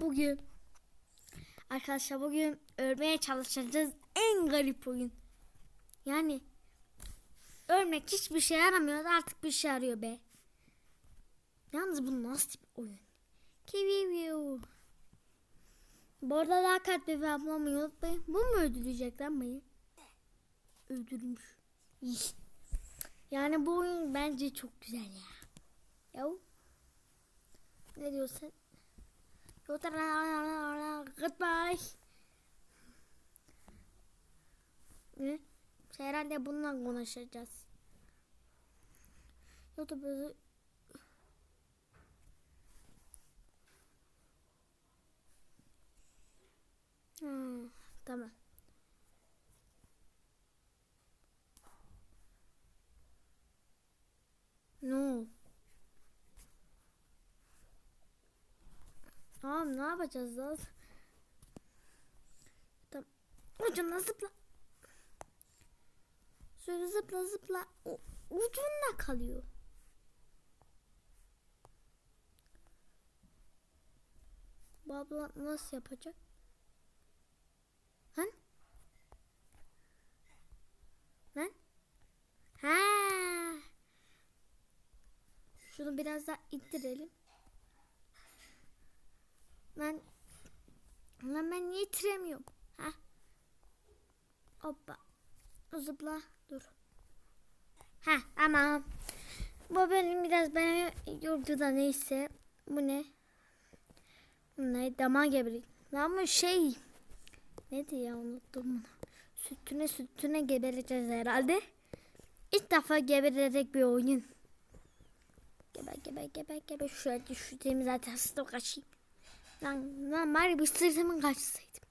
Bugün arkadaşlar bugün örmeye çalışacağız en garip oyun. Yani örmek hiçbir şey yaramıyor artık bir şey arıyor be. Yalnız bu nasıl bir oyun? Kiviviu. Bu arada daha kalpli ve ablamı unutmayın. Bu mu öldürecek lan beni? Öldürmüş. Yani bu oyun bence çok güzel ya. Yahu. Ne diyorsun? Goodbye. Ne? Herhalde bununla konuşacağız. YouTube'u Hmm, tamam. No. Tamam ne yapacağız lan? Tamam. Ucuna zıpla. Şöyle zıpla zıpla. O, ucunda kalıyor. Bu nasıl yapacak? Lan? Lan? Ha. Şunu biraz daha ittirelim. Ben Lan ben niye itiremiyorum? Ha? Hoppa. Zıpla. Dur. Ha tamam. Bu benim biraz beni yordu da neyse. Bu ne? Bu ne? Dama geberik. Lan bu şey. Neydi ya unuttum bunu. Sütüne sütüne gebereceğiz herhalde. İlk defa gebererek bir oyun. Geber geber geber geber. Şöyle düşüreyim zaten hasta kaçayım. Lan, lan bari bir sırtımın kaçsaydım.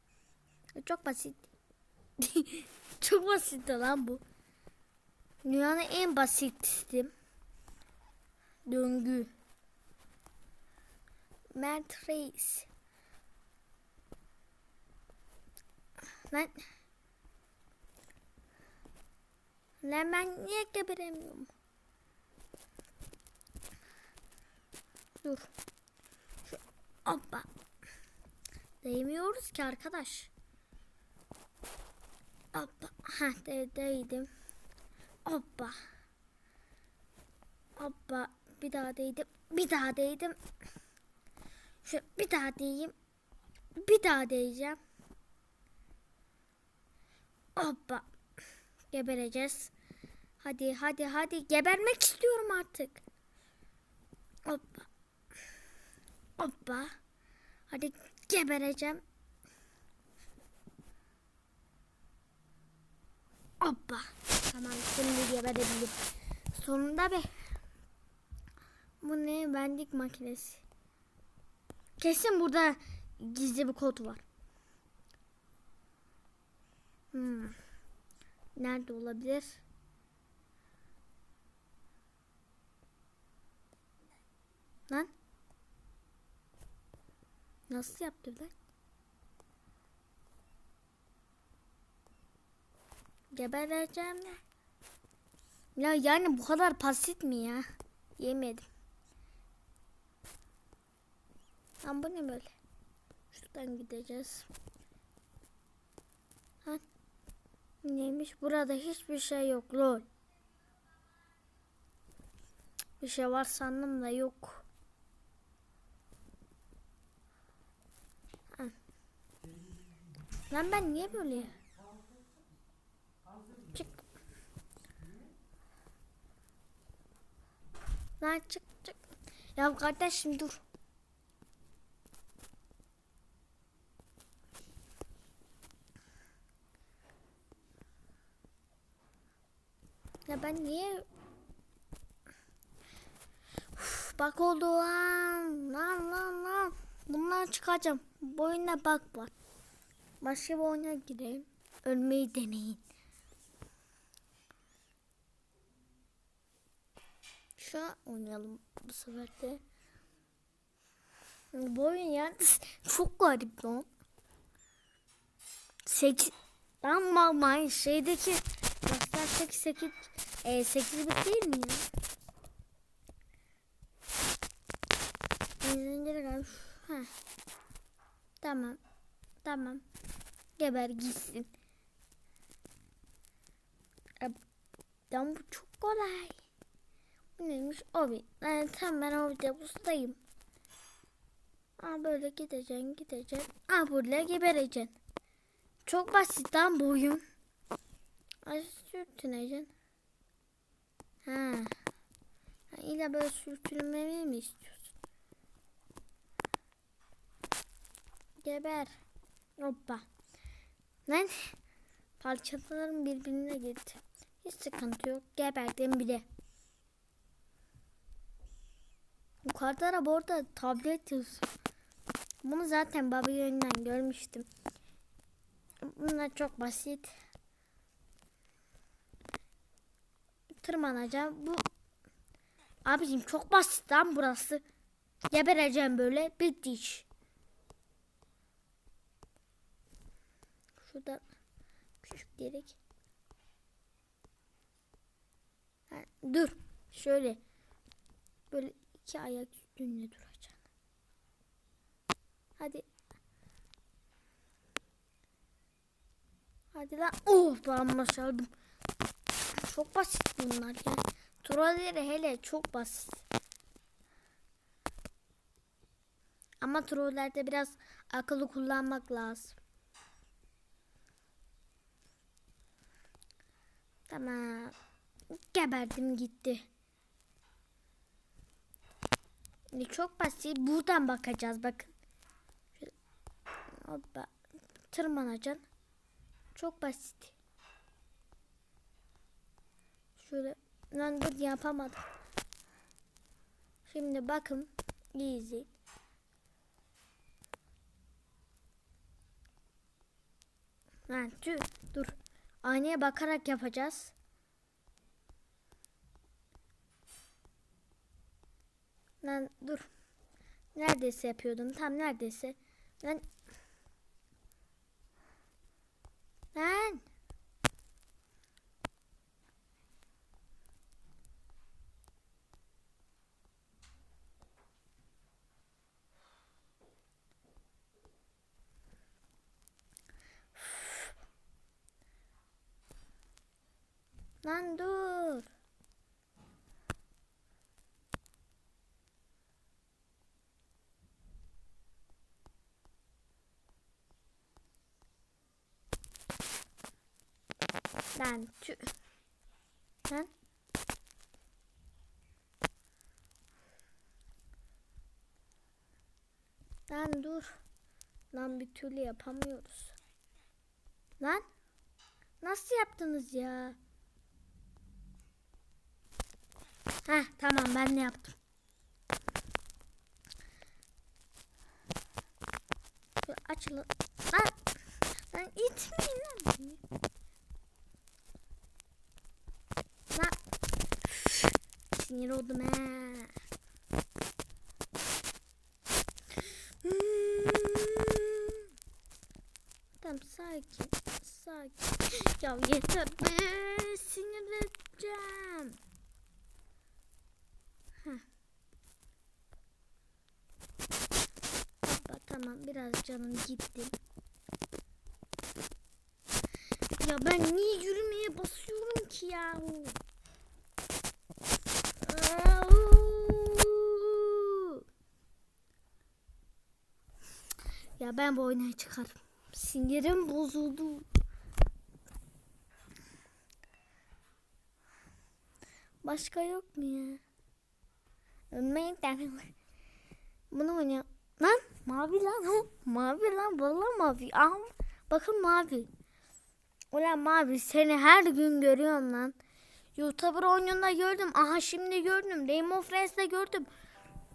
Çok basit. Çok basit lan bu. Dünyanın en basit sistem. Döngü. Matrix. Lan. Lan ben niye geberemiyorum? Dur. Şu, hoppa. Değmiyoruz ki arkadaş. Hoppa. Ha de, değdim. Hoppa. Hoppa. Bir daha değdim. Bir daha değdim. Şu bir daha değeyim. Bir daha değeceğim. Hoppa. Gebereceğiz. Hadi hadi hadi. Gebermek istiyorum artık. Hoppa. Hoppa. Hadi gebereceğim. Hoppa. Tamam şimdi geberebilirim. Sonunda be. Bu ne? Bendik makinesi. Kesin burada gizli bir kod var. Hmm. Nerede olabilir? Lan? Nasıl yaptı lan? Gebereceğim ya. Ya yani bu kadar basit mi ya? Yemedim. Lan bu ne böyle? Şuradan gideceğiz. Ha? Neymiş? Burada hiçbir şey yok lol. Bir şey var sandım da yok. Lan ben niye böyle? Çık. Lan çık çık. Ya kardeşim dur. Ya ben niye Uf, bak oldu lan lan lan lan bundan çıkacağım bu oyuna bak var başka bir oyuna gireyim ölmeyi deneyin şu an oynayalım bu sefer de bu oyun yani çok garip lan 8 lan mal şeydeki Master 8 8 e, 8 bit değil mi ya? İzleyiciler galiba. Ha. Tamam. Tamam. Geber gitsin. Lan bu çok kolay. Bu neymiş? Obi. Yani tam ben Obi'de ustayım. Aa böyle gideceksin gideceksin. Aa burada gebereceksin. Çok basit lan bu oyun. Ay sürtüneceksin. Ha. ha illa böyle sürtünmeyi mi istiyorsun? Geber. Hoppa. Lan parçalarım birbirine gitti. Hiç sıkıntı yok. Geberdim bile. Yukarıda da bu arada tablet yazıyor. Bunu zaten baba yönünden görmüştüm. Bunlar çok basit. Tırmanacağım. Bu Abicim çok basit lan burası. Gebereceğim böyle. Bitti iş. Şurada küçük delik. Ha, dur. Şöyle. Böyle iki ayak üstünde duracaksın. Hadi. Hadi lan. Oh lan başardım. Çok basit bunlar ya. Trolleri hele çok basit. Ama trollerde biraz akıllı kullanmak lazım. Tamam. Geberdim gitti. Şimdi çok basit. Buradan bakacağız bakın. Hoppa. Tırmanacaksın. Çok basit. Şöyle. Lan dur yapamadım. Şimdi bakın. İyi izleyin. Lan tüh. Dur. Aynaya bakarak yapacağız. Lan dur. Neredeyse yapıyordum. Tam neredeyse. Lan. Lan. Lan dur. Lan tüh. Lan. Lan dur. Lan bir türlü yapamıyoruz. Lan. Nasıl yaptınız ya? Heh tamam ben de yaptım. Açılın. Lan. Lan itmeyin lan beni. Lan. Sinir oldum he. Hmm. Tamam sakin. Sakin. Ya yeter be. Sinirleneceğim. Heh. Hoppa tamam biraz canım gitti. Ya ben niye yürümeye basıyorum ki ya? Ya ben bu oyunu çıkarım. Sinirim bozuldu. Başka yok mu ya? Ölmeyin. Bunu oynayalım. Lan mavi lan o. Mavi lan vallahi mavi. Aha, bakın mavi. Ulan mavi seni her gün görüyorum lan. YouTuber oyununda gördüm. Aha şimdi gördüm. Rainbow Friends'de gördüm.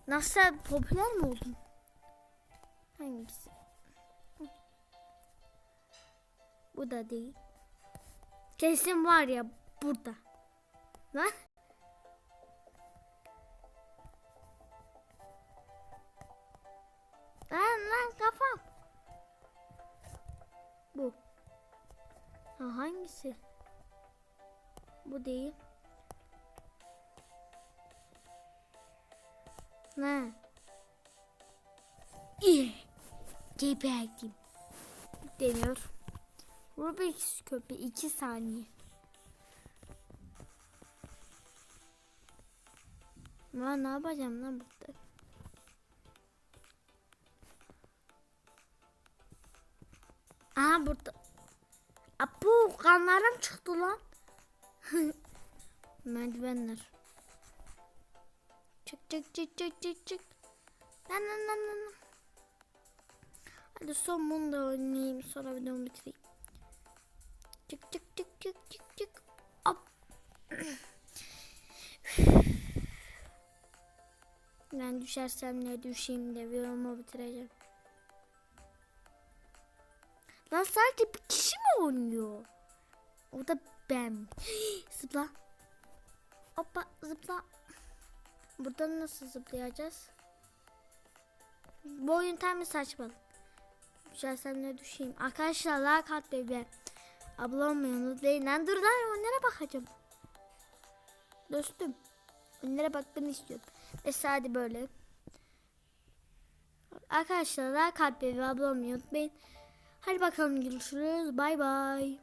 Nasıl popüler mi oldun? Hangisi? Bu da değil. Kesin var ya burada. Lan. Lan lan kafam. Bu. Ha, hangisi? Bu değil. Ne? Geberdim. Deniyor. Rubik's köpeği 2 saniye. Lan ne yapacağım lan burada? Aha burada. Apu kanlarım çıktı lan. Merdivenler. Çık çık çık çık çık çık. Lan lan lan. lan. Hadi son bunu da oynayayım sonra videomu bitireyim. Çık çık çık çık çık çık. Hop. Ben düşersem ne düşeyim de videomu bitireceğim. Lan sadece bir kişi mi oynuyor? O da ben. zıpla. Hoppa zıpla. Buradan nasıl zıplayacağız? Bu oyun tam bir saçmalık. Düşersem ne düşeyim. Arkadaşlar like at bebe. Abla olmayı unutmayın. Lan dur lan onlara bakacağım. Dostum. Onlara bakmanı istiyorum. Neyse hadi böyle. Arkadaşlar like at bebe. Abla olmayı unutmayın. Hadi bakalım görüşürüz. Bay bay.